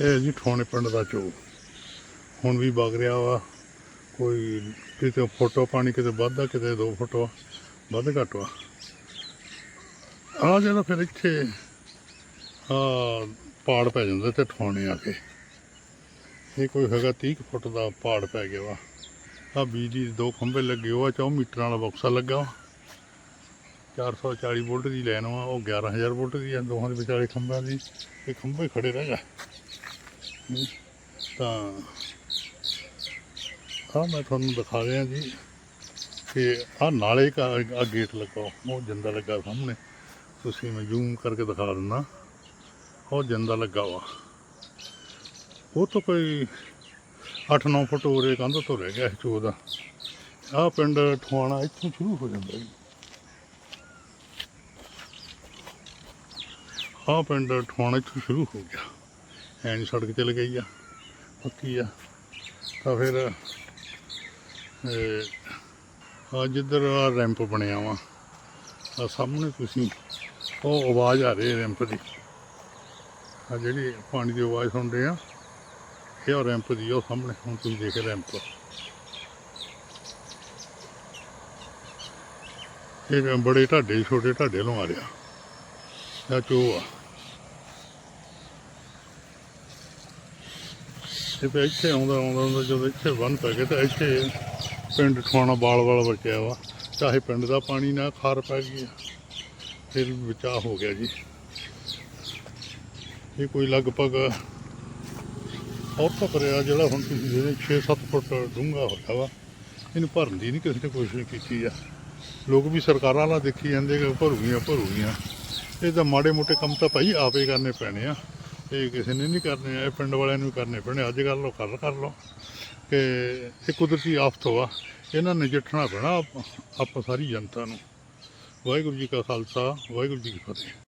ਇਹ ਜੀ ਠੋਣੇ ਪਿੰਡ ਦਾ ਚੋ ਹੁਣ ਵੀ ਵਗ ਰਿਹਾ ਵਾ। ਕੋਈ ਕਿਤੇ ਫੋਟੋ ਪਾਣੀ, ਕਿਤੇ ਵੱਧਦਾ ਕਿਤੇ ਦੋ ਫੋਟੋ ਵੱਧ ਘੱਟ ਵਾ। ਆ ਜਿਹੜਾ ਫਿਰ ਇੱਥੇ ਆ ਪਾੜ ਪੈ ਜਾਂਦਾ ਤੇ ਠੋਣੇ ਆ ਕੇ। ਇਹ ਕੋਈ ਹੈਗਾ 30 ਕੁ ਫੁੱਟ ਦਾ ਪਾੜ ਪੈ ਗਿਆ ਵਾ। ਆ ਬਿਜਲੀ ਦੇ ਦੋ ਖੰਭੇ ਲੱਗੇ ਉਹ ਆ 4 ਮੀਟਰ ਵਾਲਾ ਬਕਸਾ ਲੱਗਾ ਵਾ। 440 ਵੋਲਟ ਦੀ ਲਾਈਨ ਵਾ, ਉਹ 11000 ਵੋਲਟ ਦੀ ਆ, ਦੋਹਾਂ ਦੇ ਵਿਚਾਲੇ ਖੰਭਿਆਂ ਦੀ। ਇਹ ਖੰਭੇ ਖੜੇ ਰਹਿ ਗਏ। ਹਮ, ਤਾਂ ਆ ਮੈਂ ਤੁਹਾਨੂੰ ਦਿਖਾ ਰਿਹਾ ਜੀ ਕਿ ਆ ਨਾਲੇ ਕਾ ਆ ਗੇਟ ਲੱਗਾ ਉਹ ਜਿੰਦਾ ਲੱਗਾ ਸਾਹਮਣੇ। ਤੁਸੀਂ ਮੈਂ ਜ਼ੂਮ ਕਰਕੇ ਦਿਖਾ ਦਿੰਦਾ ਉਹ ਜਿੰਦਾ ਲੱਗਾ ਵਾ। ਉਹ ਤੋਂ ਕੋਈ 8-9 ਫੁੱਟ ਉਰੇ ਕੰਧ ਤੋਂ ਰਹਿ ਗਿਆ ਚੋ ਦਾ ਆ ਪਿੰਡ ਠਵਾਣਾ ਇੱਥੋਂ ਸ਼ੁਰੂ ਹੋ ਜਾਂਦਾ ਜੀ। ਆ ਪਿੰਡ ਠਵਾਣਾ ਇੱਥੋਂ ਸ਼ੁਰੂ ਹੋ ਗਿਆ। ਐਨ ਸੜਕ ਚਲ ਗਈ ਆ, ਪੱਕੀ ਆ। ਤਾਂ ਫਿਰ ਆ ਜਿੱਧਰ ਆ ਰੈਂਪ ਬਣਿਆ ਵਾ ਆ ਸਾਹਮਣੇ ਤੁਸੀਂ, ਉਹ ਆਵਾਜ਼ ਆ ਰਹੀ ਹੈ ਰੈਂਪ ਦੀ। ਆ ਜਿਹੜੀ ਪਾਣੀ ਦੀ ਆਵਾਜ਼ ਸੁਣਦੇ ਆ, ਇਹ ਉਹ ਰੈਂਪ ਦੀ, ਉਹ ਸਾਹਮਣੇ, ਹੁਣ ਤੁਸੀਂ ਦੇਖ ਰੈਂਪ। ਇਹ ਬੜੇ ਢਾਡੇ, ਛੋਟੇ ਢਾਡੇ ਨੂੰ ਆ ਰਿਹਾ। ਆ ਚੋ ਆ। ਇਹ ਫਿਰ ਇੱਥੇ ਆਉਂਦਾ ਆਉਂਦਾ ਆਉਂਦਾ, ਜਦੋਂ ਇੱਥੇ ਬੰਨ ਪੈ ਗਿਆ ਤਾਂ ਇੱਥੇ ਪਿੰਡ ਠਵਾਣਾ ਬਾਲ ਵਾਲ ਬਚਿਆ ਵਾ, ਚਾਹੇ ਪਿੰਡ ਦਾ ਪਾਣੀ ਨਾ ਖਾਰ ਪੈ ਗਈ ਫਿਰ ਬਚਾਅ ਹੋ ਗਿਆ ਜੀ। ਇਹ ਕੋਈ ਲਗਭਗ ਔਰ ਕਰਿਆ ਜਿਹੜਾ ਹੁਣ ਤੁਸੀਂ ਜਿਹੜੇ 6-7 ਫੁੱਟ ਡੂੰਘਾ ਹੋਇਆ ਵਾ, ਇਹਨੂੰ ਭਰਨ ਦੀ ਨਹੀਂ ਕਿਸੇ ਨੇ ਕੋਸ਼ਿਸ਼ ਕੀਤੀ ਆ। ਲੋਕ ਵੀ ਸਰਕਾਰਾਂ ਨਾਲ ਦੇਖੀ ਜਾਂਦੇ ਕਿ ਭਰੂਗੀਆਂ ਭਰੂਗੀਆਂ। ਇਹ ਤਾਂ ਮਾੜੇ ਮੋਟੇ ਕੰਮ ਤਾਂ ਭਾਈ ਆਪੇ ਕਰਨੇ ਪੈਣੇ ਆ। ਇਹ ਕਿਸੇ ਨੇ ਨਹੀਂ ਕਰਨੇ, ਇਹ ਪਿੰਡ ਵਾਲਿਆਂ ਨੂੰ ਹੀ ਕਰਨੇ ਪੈਣੇ। ਅੱਜ ਕੱਲ੍ਹ ਲੋ ਕਰ ਕਰ ਲਓ। ਕਿ ਇਹ ਕੁਦਰਤੀ ਆਫਤ ਵਾ। ਇਹਨਾਂ ਨੇ ਨਜਿੱਠਣਾ ਪੈਣਾ ਆਪ- ਆਪਾਂ ਸਾਰੀ ਜਨਤਾ ਨੂੰ। ਵਾਹਿਗੁਰੂ ਜੀ ਕਾ ਖਾਲਸਾ, ਵਾਹਿਗੁਰੂ ਜੀ ਕੀ ਫਤਿਹ।